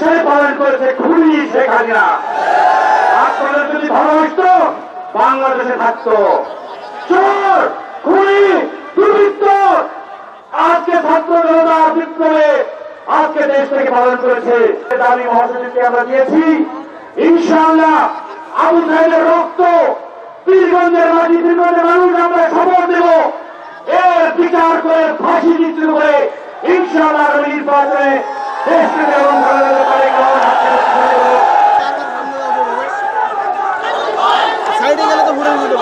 সালে পালন করেছে খুনি শেখ হাসিনা। আপনাদের যদি ভালোবাসতো বাংলাদেশে থাকতো। চোর, খুনি, দুর্বৃত্ত, আজকে ছাত্র জনতা বিপ্লবে আজকে দেশ থেকে পালন করেছে। দাবি মহাসচিবকে আমরা দিয়েছি। ইনশাআল্লাহ আবু সাহেবের রক্ত পীরগঞ্জের মাটি, পীরগঞ্জের মানুষ আমরা খবর দেব। এর বিচার করে ফাঁসি নিশ্চিত করে ইনশাআল্লাহ নির্বাচনে সাইডে গেলে তো ঘুরে যেতে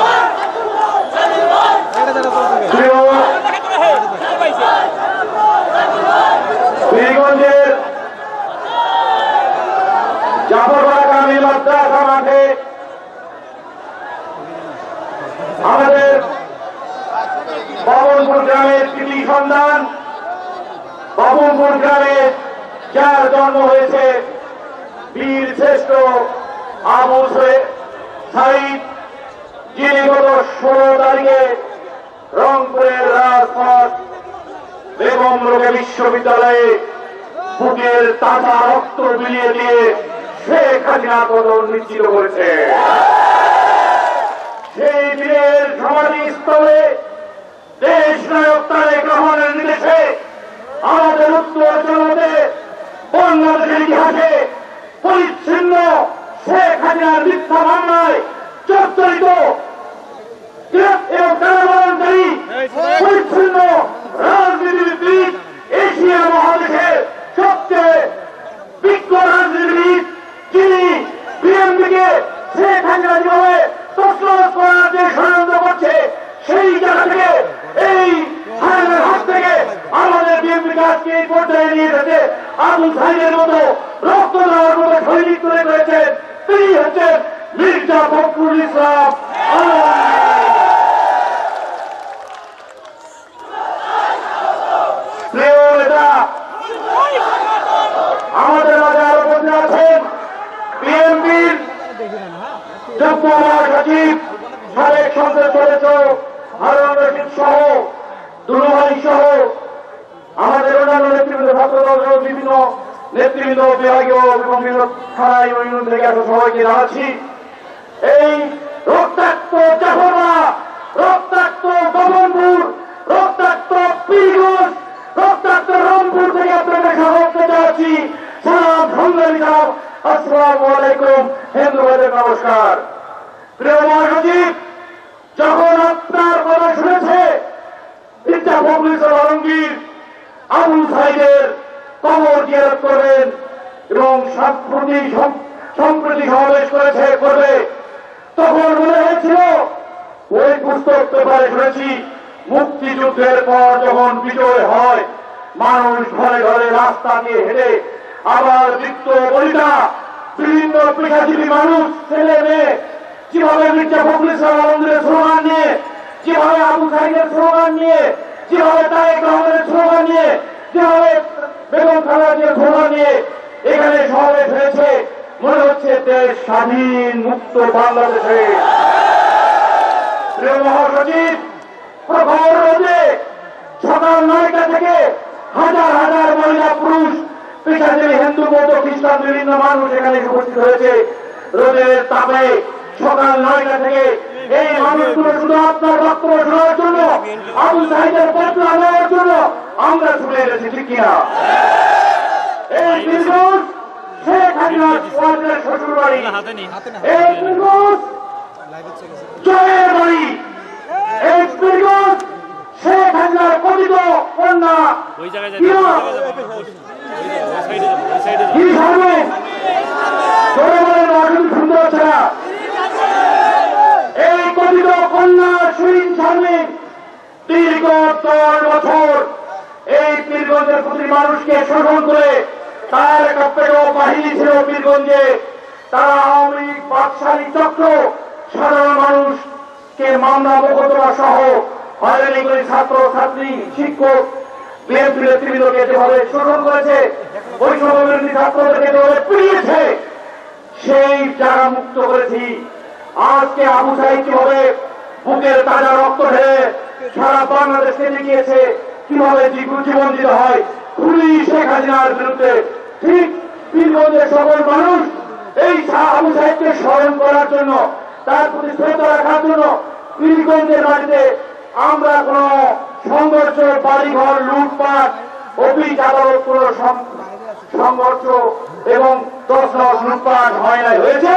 আমাদের বাবনপুর গ্রামের কৃতি সন্তান বাবনপুর গ্রামে যার জন্ম হয়েছে বীর শ্রেষ্ঠ আবু সাইদ, যিনি গত ষোলো তারিখে রংপুরের রাজপথ বেগম রোগে বিশ্ববিদ্যালয়ে বুকের তাজা রক্ত বিলিয়ে দিয়ে শেখ হাসিনা পতন নিশ্চিত করেছে। সেই বীরের সমাধি স্থলে দেশ নায়ক তারেক রহমানের নির্দেশে আমাদের উত্তর জনতে বাংলাদেশের ইতিহাসে পরিচ্ছিন্ন শেখ হাসিনার মিথ্যা মামলায় এবং কারাবরণকারী পরিচ্ছন্ন রাজনীতিবিদ এশিয়া মহাদেশের সবচেয়ে বিজ্ঞ রাজনীতিবিদ যিনি বিএনপিকে এই হাত থেকে আমাদের বিএনপি আজকে এই পর্যায়ে নিয়ে আবু সাইদের মতো রক্ত দেওয়ার মতো সৈনিক তৈরি করেছেন তিনি হচ্ছেন মির্জা ফখরুল ইসলাম। আমাদের মাঝে আরও বন্ধু আছেন বিএনপির যুগ্ম মহাসচিব, সাবেক সংসদ সদস্য, হারুন রশিদ সহ, দুলুভাই সহ আমাদের অন্যান্য নেতৃবৃন্দ বিভিন্ন নেতৃবৃন্দ, বিভাগীয় বিভিন্ন থানা ইউনিয়ন থেকে আসা সবাইকে জানাচ্ছি, এই রক্তাক্ত রক্তাক্ত গমনপুর রক্তাক্ত রক্তাক্ত রংপুর থেকে আপনাদের স্বাগত জানাচ্ছি। সালাম সংগ্রামী সালাম, আসসালামু আলাইকুম, হিন্দু নমস্কার প্রিয় মহাসচিব যখন আপনার কথা শুনেছে ইচ্ছা ফখরুল ইসলাম আলমগীর আবুল সাইদের কবর জিয়ারত করবেন এবং সাম্প্রতি সম্প্রতি সমাবেশ করেছে, করবে। তখন মনে হয়েছিল, ওই পুস্তক পেপারে শুনেছি, মুক্তিযুদ্ধের পর যখন বিজয় হয়, মানুষ ঘরে ঘরে রাস্তা দিয়ে হেঁটে আবার বৃত্ত বলিতা বিভিন্ন পেশাজীবী মানুষ, ছেলে মেয়ে কীভাবে মির্জা ফখরুল ইসলাম আলমগীরের স্লোগান নিয়ে কীভাবে আবু সাইদের স্লোগান নিয়ে কীভাবে রহমানের স্লোগান নিয়ে কীভাবে বেগম খালেদার স্লোগান নিয়ে এখানে সমাবেশ হয়েছে মনে হচ্ছে দেশ স্বাধীন, মুক্ত বাংলাদেশে। মহাসচিব খবর রোদে সকাল নয়টা থেকে হাজার হাজার মহিলা, পুরুষ, পেশাজীবী, হিন্দু, বৌদ্ধ, খ্রিস্টান, বিভিন্ন মানুষ এখানে উপস্থিত হয়েছে। রোদের তাপে সকাল নয়টা থেকে এই মানুষগুলো শুধু আপনার বক্তব্য শোনার জন্য, আবু সাহিদের বদলা নেওয়ার জন্য আমরা ছুটে এসেছি ঠিক কিনা? এই নির্দোষ শেখ শ্বশুর বাড়ি এই নির্দোষ জয়ের বাড়ি। এই শেখ কন্যা। কি হবে সুন্দর এই কথিত কন্যা সুইন সার্বিক দীর্ঘ দশ বছর। এই পীরগঞ্জের প্রতি মানুষকে শোষণ করে তার পেটো বাহিনী ছিল পীরগঞ্জে তারা আওয়ামী লীগ বাদশাহী চক্র, সাধারণ মানুষকে মামলা, মোকদ্দমা সহ হয়রানি ছাত্র, ছাত্রী, শিক্ষক সেই মুক্ত করেছি। কীভাবে বুকের তাজা রক্ত দেখিয়েছে জীবন দিতে হয় খুলি শেখ হাসিনার বিরুদ্ধে ঠিক পীরগঞ্জের সকল মানুষ এই আবু সাহেবকে স্মরণ করার জন্য, তার প্রতি শ্রদ্ধা রাখার জন্য পীরগঞ্জের মাটিতে আমরা কোন সংঘর্ষ, বাড়িঘর, লুটপাট অফিস আদালত কোন সংঘর্ষ এবং দশ দশ লুটপাট হয় নাই, হয়েছে?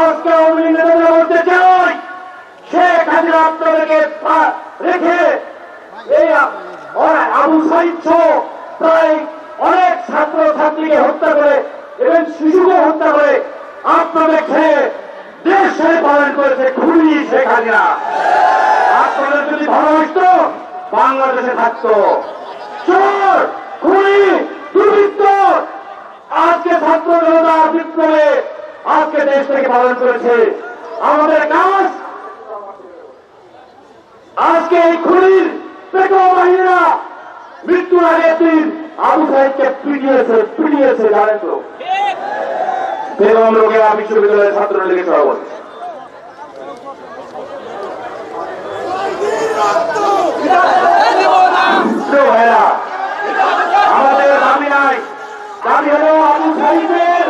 আজকে আমি নেতাদের বলতে চাই শেখ হাসিনা আপনাদেরকে রেখে এই আবু সাইদ সহ প্রায় ছাত্র ছাত্রীকে হত্যা করে এবং শিশুকে হত্যা করে আপনাদের খেয়ে দেশ ছেড়ে পালন করেছে খুনি শেখ হাসিনা। আপনাদের যদি ভালোবাসত বাংলাদেশে থাকতো। চোর, খুনি, দুর্বৃত্ত, আজকে ছাত্র জনতা বিপ্লবে আজকে দেশ থেকে পালন করেছে। আমাদের কাজ আজকে এই খুনির পেটো বাহিনীরা মৃত্যুর আগে তুই আবু সাহেবকে পিটিয়েছে পিটিয়েছে, জানেন তো? বেগম রোগেয়া বিশ্ববিদ্যালয়ের ছাত্রলীগের সভাপতি। প্রিয় ভাইরা, আমাদের দাবি নাই দাবি হলো আবু সাহিদের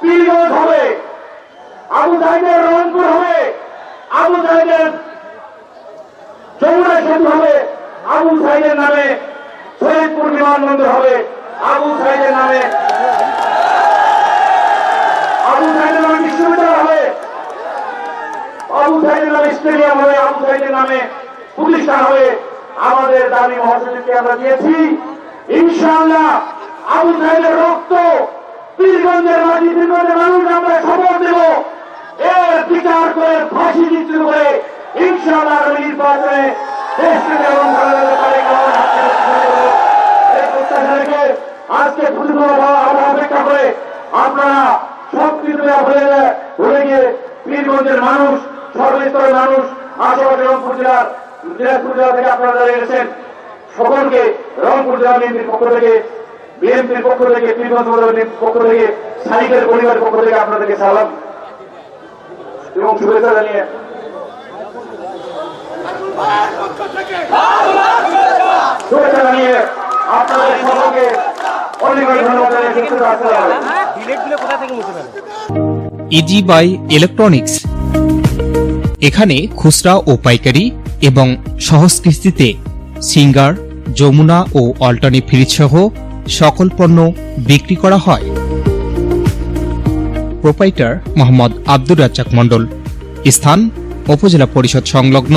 পীরগঞ্জ হবে আবু সাহিদের রংপুর হবে আবু সাহিদের যমুনা সেতু হবে আবু সাইদের নামে শহীদপুর বিমানবন্দর হবে, আবু সাইদের নামে। আবু সাইদের নামে বিশ্ববিদ্যালয় হবে। আবু সাইদের নামে স্টেডিয়াম হবে, আবু সাইদের নামে প্রতিষ্ঠান হবে। আমাদের দাবি মহাসচিবকে আমরা দিয়েছি, ইনশাআল্লাহ আবু সাইদের রক্ত পীরগঞ্জের মাঝি পীরগঞ্জের মানুষ আমরা খবর দেব। এর বিচার করে ফাঁসি নিশ্চিত করে ইনশাআল্লাহ নির্বাচনে আজকে অপেক্ষা করে আপনারা সব ভুলে যায়- গিয়ে পীরগঞ্জের মানুষ সর্বস্তরের মানুষ আশেপাশে রংপুর জেলার দিনাজপুর জেলা থেকে আপনারা দাঁড়িয়ে গেছেন সকলকে রংপুর জেলা বিএনপির পক্ষ থেকে বিএনপির পক্ষ থেকে পীরগঞ্জ পক্ষ থেকে সাইকের পরিবারের পক্ষ থেকে আপনাদেরকে সালাম এবং শুভেচ্ছা জানিয়ে শুভেচ্ছা জানিয়ে আপনাদের সকলকে অনেক ধন্যবাদ ইজি বাই ইলেকট্রনিক্স এখানে খুচরা ও পাইকারি এবং সহজ কিস্তিতে সিঙ্গার যমুনা ও অল্টারনেট ফ্রিজ সহ সকল পণ্য বিক্রি করা হয়। প্রোপাইটার মোহাম্মদ আব্দুর রাজ্জাক মণ্ডল। স্থান উপজেলা পরিষদ সংলগ্ন